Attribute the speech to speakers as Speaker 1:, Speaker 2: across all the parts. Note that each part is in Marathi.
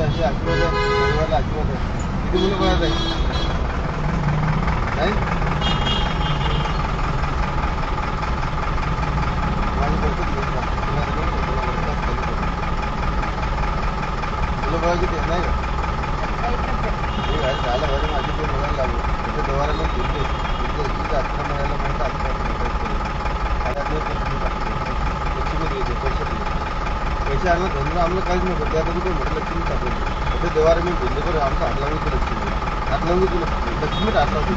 Speaker 1: मला अजिबात आहे. किती मुलं आहे नाही? माझी मुलं तुला किती नाही का? हे झालं बरं माझी ते बघायला लागलो. तिथे देवाला तिथे मिळायला म्हणतं लक्ष्मी द्यायचे पैसे द्यायचे पैसे आणलं धंदा आम्हाला काहीच नव्हतं. त्यामध्ये ते मोठं लक्ष्मी टाकलं ते देवाला मी भिंड करून आमचं हात लावून लक्ष्मी हात लावून की लक्ष्मी लक्ष्मी हात. लावते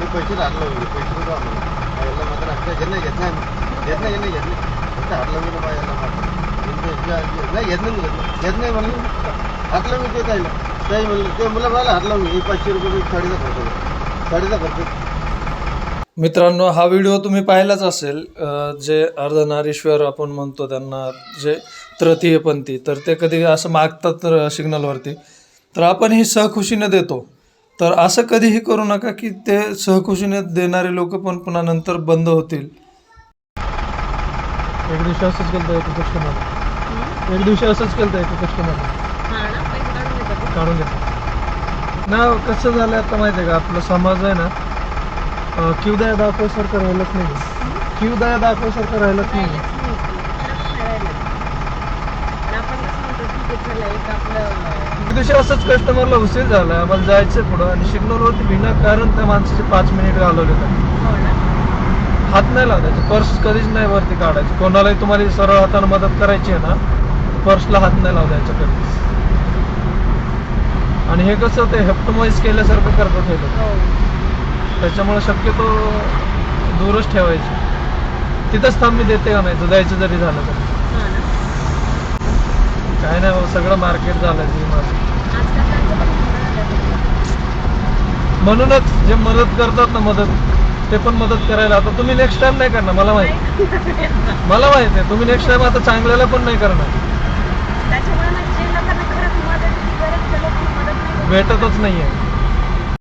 Speaker 1: ते पैसे हात लावून पैसे नको आम्हाला. याला मात्र आमच्या घेत नाही घेत नाही. घेत नाही घेत नाही. घेत नाही फक्त हात लावून गेलं याला मात्र नाही घेत नाही घेत नाही घेत नाही म्हणलं हात लावून ते काय काही म्हणलं ते मुलं मला हात लावून पाचशे रुपये साडीचा खर्च साडीचा खर्च
Speaker 2: मित्रांनो हा व्हिडिओ तुम्ही पाहिलाच असेल जे अर्धनारीश्वर आपण म्हणतो त्यांना जे तृतीयपंथी तर ते कधी असं मागतात तर सिग्नलवरती तर आपण ही सहखुशीने देतो. तर असं कधीही करू नका की ते सहखुशीने देणारे लोक पण पुन्हा नंतर बंद होतील. एक दिवशी असंच केलं एका कस्टमर एक दिवशी असंच केलं एका कस्टमर काढून घेतो ना कसं झालं आता माहिती आहे का? आपला समाज आहे ना अं, किवदया दाखवसारखं राहिलंच नाही. किवदया दाखवसारखं राहिलंच नाही. एक दिवशी असंच कस्टमरला उशीर झाला आम्हाला जायचं पुढं आणि सिग्नलवरती विनाकारण त्या माणसाचे पाच मिनिट घालवले होते. हात नाही लावायचे पर्स कधीच नाही वरती काढायची. कोणालाही तुम्हाला सरळ हाताने मदत करायची आहे ना पर्सला हात नाही लावायचा कधीच. आणि हे कसं ते हेप्टोमाइज केल्यासारखं करतात हे लोक. त्याच्यामुळे शक्यतो दूरच ठेवायची. तिथंच थांब मी देते का नाही? जायचं जरी झालं तर. काय नाही बाबा सगळं मार्केट झालं ते माझं. म्हणूनच जे मदत करतात ना मदत ते पण मदत करायला. आता तुम्ही नेक्स्ट टाइम नाही करणार मला माहिती. मला माहिती आहे तुम्ही नेक्स्ट टाइम आता चांगल्याला पण नाही करणार. भेटतच नाहीये.